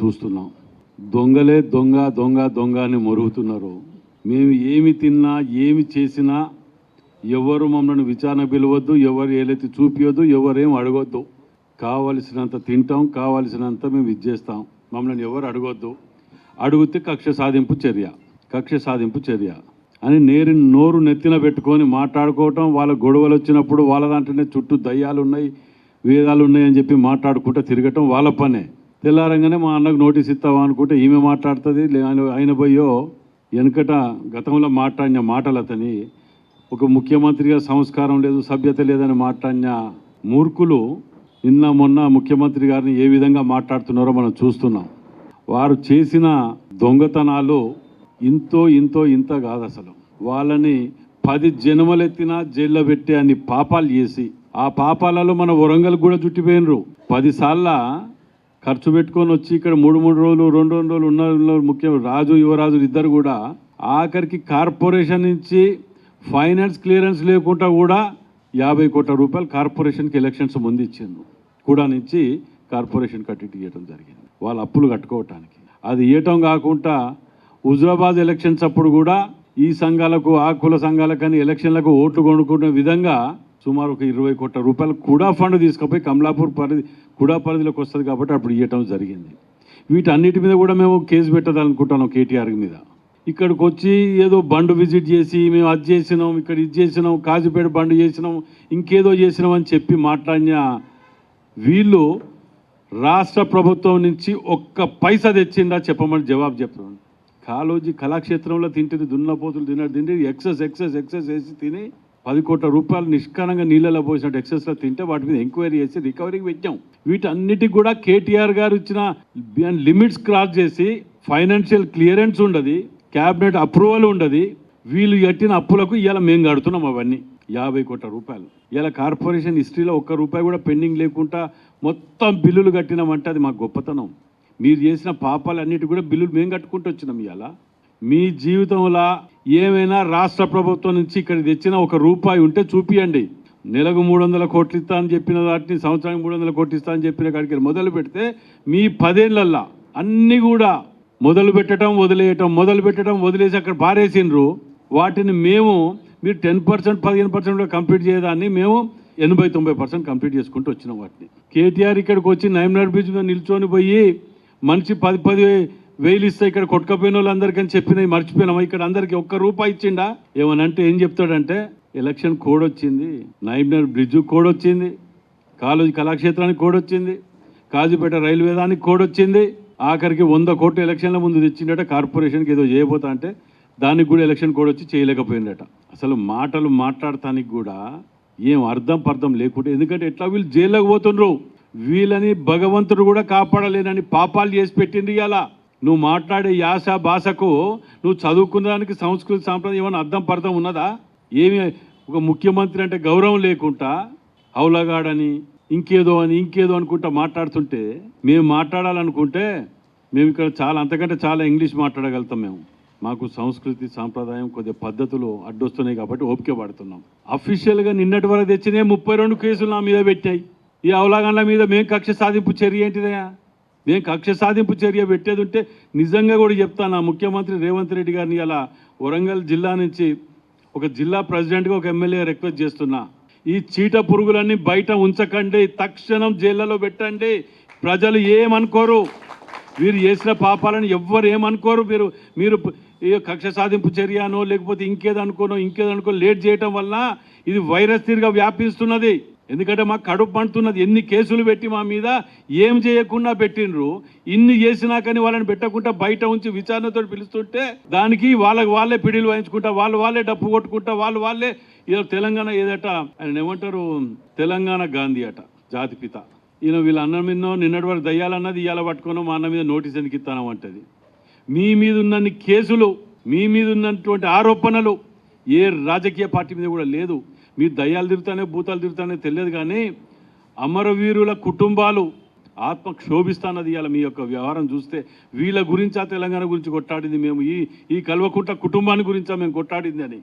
చూస్తున్నాం. దొంగలే దొంగ దొంగ దొంగ అని మొరుగుతున్నారు. మేము ఏమి తిన్నా ఏమి చేసినా ఎవరు మమ్మల్ని విచారణ పిలవద్దు ఎవరు ఏలెత్తి చూపియొద్దు ఎవరేం అడగొద్దు. కావలసినంత తింటాం కావలసినంత మేము ఇచ్చేస్తాం మమ్మల్ని ఎవరు అడగొద్దు. అడిగితే కక్ష సాధింపు చర్య కక్ష సాధింపు చర్య అని నేరు నోరు నెత్తిన పెట్టుకొని మాట్లాడుకోవటం వాళ్ళ గొడవలు వచ్చినప్పుడు వాళ్ళ దాంట్లోనే చుట్టూ దయ్యాలు ఉన్నాయి వేదాలు ఉన్నాయి అని చెప్పి మాట్లాడుకుంటూ తిరగటం వాళ్ళ పనే. తెల్లారంగానే మా అన్నకు నోటీస్ ఇస్తావా అనుకుంటే ఈమె మాట్లాడుతుంది ఆయన ఆయన పోయో వెనుకట గతంలో మాట్లాడిన మాటలు అతని ఒక ముఖ్యమంత్రిగా సంస్కారం లేదు సభ్యత లేదని మాట్లాడిన మూర్ఖులు నిన్న మొన్న ముఖ్యమంత్రి గారిని ఏ విధంగా మాట్లాడుతున్నారో మనం చూస్తున్నాం. వారు చేసిన దొంగతనాలు ఇంతో ఇంతో ఇంత కాదు అసలు. వాళ్ళని పది జన్మలెత్తినా జైల్లో పెట్టే అన్ని పాపాలు చేసి ఆ పాపాలలో మన వరంగల్ కూడా చుట్టిపోయినరు. పదిసార్ల ఖర్చు పెట్టుకొని వచ్చి ఇక్కడ మూడు మూడు రోజులు రెండు రెండు రోజులు ఉన్న ఉన్న ముఖ్యం రాజు యువరాజు ఇద్దరు కూడా ఆఖరికి కార్పొరేషన్ నుంచి ఫైనాన్స్ క్లియరెన్స్ లేకుండా కూడా యాభై కోట్ల రూపాయలు కార్పొరేషన్కి ఎలక్షన్స్ ముందు ఇచ్చిండు కూడా నుంచి కార్పొరేషన్ కట్టి ఇవ్వడం జరిగింది. వాళ్ళ అప్పులు కట్టుకోవటానికి. అది ఇవ్వటం కాకుండా హుజరాబాద్ ఎలక్షన్స్ అప్పుడు కూడా ఈ సంఘాలకు ఆ కుల సంఘాలకని ఎలక్షన్లకు ఓట్లు కొనుక్కునే విధంగా సుమారు ఒక ఇరవై కోట్ల రూపాయలు కూడా ఫండ్ తీసుకుపోయి కమలాపూర్ పరిధి కూడా పరిధిలోకి వస్తుంది కాబట్టి అప్పుడు ఇవ్వటం జరిగింది. వీటన్నిటి మీద కూడా మేము కేసు పెట్టాలనుకుంటున్నాం కేటీఆర్ మీద. ఇక్కడికి వచ్చి ఏదో బండు విజిట్ చేసి మేము అది చేసినాం ఇక్కడ ఇది చేసినాం కాజుపేట బండు చేసినాం ఇంకేదో చేసినాం అని చెప్పి మాట్లాడిన వీళ్ళు రాష్ట్ర ప్రభుత్వం నుంచి ఒక్క పైసా తెచ్చిందా చెప్పమని జవాబు చెప్తున్నాను కాలోజీ కళాక్షేత్రంలో తింటుంది దున్నపోతులు తిన్నాడు తింటే ఎక్సెస్ ఎక్సెస్ ఎక్సెస్ వేసి తిని పది కోట్ల రూపాయలు నిష్కారంగా నీళ్ళలో పోసినట్టు ఎక్సెస్లో తింటే వాటి మీద ఎంక్వైరీ చేసి రికవరీకి పెట్టాం వీటన్నిటికి కూడా కేటీఆర్ గారు ఇచ్చిన లిమిట్స్ క్రాస్ చేసి ఫైనాన్షియల్ క్లియరెన్స్ ఉండదు క్యాబినెట్ అప్రూవల్ ఉండదు. వీళ్ళు కట్టిన అప్పులకు ఇవాళ మేము కడుతున్నాం అవన్నీ. యాభై కోట్ల రూపాయలు. ఇలా కార్పొరేషన్ హిస్టరీలో ఒక్క రూపాయి కూడా పెండింగ్ లేకుండా మొత్తం బిల్లులు కట్టినామంటే అది మా గొప్పతనం. మీరు చేసిన పాపాలన్నిటి కూడా బిల్లులు మేము కట్టుకుంటూ వచ్చినాం ఇవాళ మీ జీవితంలో ఏమైనా రాష్ట్ర ప్రభుత్వం నుంచి ఇక్కడ తెచ్చిన ఒక రూపాయి ఉంటే చూపియండి. నెలకు మూడు వందల కోట్లు ఇస్తా అని చెప్పిన వాటిని సంవత్సరానికి మూడు వందల కోట్లు ఇస్తా అని చెప్పిన కాడికి మొదలు పెడితే మీ పదేళ్ళల్లా అన్నీ కూడా మొదలు పెట్టడం వదిలేయటం మొదలు పెట్టడం వదిలేసి అక్కడ పారేసిండ్రు. వాటిని మేము మీరు టెన్ పర్సెంట్ పదిహేను పర్సెంట్ కూడా కంప్లీట్ చేయడాన్ని మేము ఎనభై తొంభై పర్సెంట్ కంప్లీట్ చేసుకుంటూ వచ్చినాం వాటిని. కేటీఆర్ ఇక్కడికి వచ్చి నైమ్నార్ బీచ్ మీద నిల్చొని పోయి మనిషి పది పది వేలు ఇస్తే ఇక్కడ కొట్టుకపోయిన వాళ్ళందరికీ చెప్పినవి మర్చిపోయినామా ఇక్కడ అందరికి ఒక్క రూపాయి ఇచ్చిండా? ఏమనంటే ఏం చెప్తాడంటే ఎలక్షన్ కోడ్ వచ్చింది నైబ్నర్ బ్రిడ్జ్ కోడ్ వచ్చింది కాలేజీ కళాక్షేత్రానికి కోడ్ వచ్చింది కాజీపేట రైల్వే దానికి కోడ్ వచ్చింది ఆఖరికి వంద కోట్లు ఎలక్షన్ల ముందు తెచ్చిండట. కార్పొరేషన్కి ఏదో చేయబోతా అంటే దానికి కూడా ఎలక్షన్ కోడ్ వచ్చి చేయలేకపోయిందట. అసలు మాటలు మాట్లాడటానికి కూడా ఏం అర్థం పర్థం లేకుంటే ఎందుకంటే ఎట్లా వీళ్ళు జైల్లోకి పోతుండ్రు? వీళ్ళని భగవంతుడు కూడా కాపాడలేనని పాపాలు చేసి పెట్టింది ఇలా నువ్వు మాట్లాడే యాస భాషకు నువ్వు చదువుకున్న దానికి సంస్కృతి సాంప్రదాయం ఏమైనా అర్థం పర్థం ఉన్నదా? ఏమి ఒక ముఖ్యమంత్రి అంటే గౌరవం లేకుండా హౌలగాడని ఇంకేదో అని ఇంకేదో అనుకుంటా మాట్లాడుతుంటే మేము మాట్లాడాలనుకుంటే మేము ఇక్కడ చాలా అంతకంటే చాలా ఇంగ్లీష్ మాట్లాడగలుగుతాం మేము. మాకు సంస్కృతి సాంప్రదాయం కొద్దిగా పద్ధతులు అడ్డొస్తున్నాయి కాబట్టి ఓపిక పడుతున్నాం. అఫీషియల్గా నిన్నటి వరకు తెచ్చినే ముప్పై రెండు కేసులు నా మీద పెట్టాయి. ఈ అవలాగండ్ల మీద మేము కక్ష సాధింపు చర్య ఏంటిదయా నేను కక్ష సాధింపు చర్య పెట్టేది ఉంటే నిజంగా కూడా చెప్తాను. ఆ ముఖ్యమంత్రి రేవంత్ రెడ్డి గారిని అలా వరంగల్ జిల్లా నుంచి ఒక జిల్లా ప్రెసిడెంట్గా ఒక ఎమ్మెల్యే రిక్వెస్ట్ చేస్తున్నా. ఈ చీట పురుగులన్నీ బయట ఉంచకండి. తక్షణం జైళ్ళలో పెట్టండి. ప్రజలు ఏమనుకోరు? వీరు చేసిన పాపాలను ఎవ్వరు ఏమనుకోరు? మీరు మీరు ఏ కక్ష సాధింపు చర్యనో లేకపోతే ఇంకేదనుకోనో అనుకోనో లేట్ చేయటం వల్ల ఇది వైరస్ తీరుగా వ్యాపిస్తున్నది. ఎందుకంటే మాకు కడుపు పండుతున్నది. ఎన్ని కేసులు పెట్టి మా మీద ఏం చేయకుండా పెట్టిండ్రు. ఇన్ని చేసినా కానీ వాళ్ళని పెట్టకుండా బయట ఉంచి విచారణతో పిలుస్తుంటే దానికి వాళ్ళకి వాళ్ళే పిడిలు వాయించుకుంటా వాళ్ళు వాళ్ళే డప్పు కొట్టుకుంటా వాళ్ళు వాళ్ళే ఏదో తెలంగాణ ఏదట ఆయన ఏమంటారు? తెలంగాణ గాంధీ అట జాతిపిత ఈయన వీళ్ళ అన్న మీద నిన్నటి వరకు దయ్యాలన్నది ఇవాళ పట్టుకున్నాం మా అన్న మీద నోటీస్ ఎందుకు ఇస్తాను అంటది. మీ మీద ఉన్నన్ని కేసులు మీ మీద ఉన్నటువంటి ఆరోపణలు ఏ రాజకీయ పార్టీ మీద కూడా లేదు. మీ దయ్యాలు తిరుగుతానే భూతాలు తిరుగుతానే తెలియదు కానీ అమరవీరుల కుటుంబాలు ఆత్మ క్షోభిస్తానది ఇవాళ మీ యొక్క వ్యవహారం చూస్తే. వీళ్ళ గురించా తెలంగాణ గురించి కొట్టాడింది మేము? ఈ ఈ కల్వకుంట కుటుంబాన్ని గురించా మేము కొట్టాడింది అని?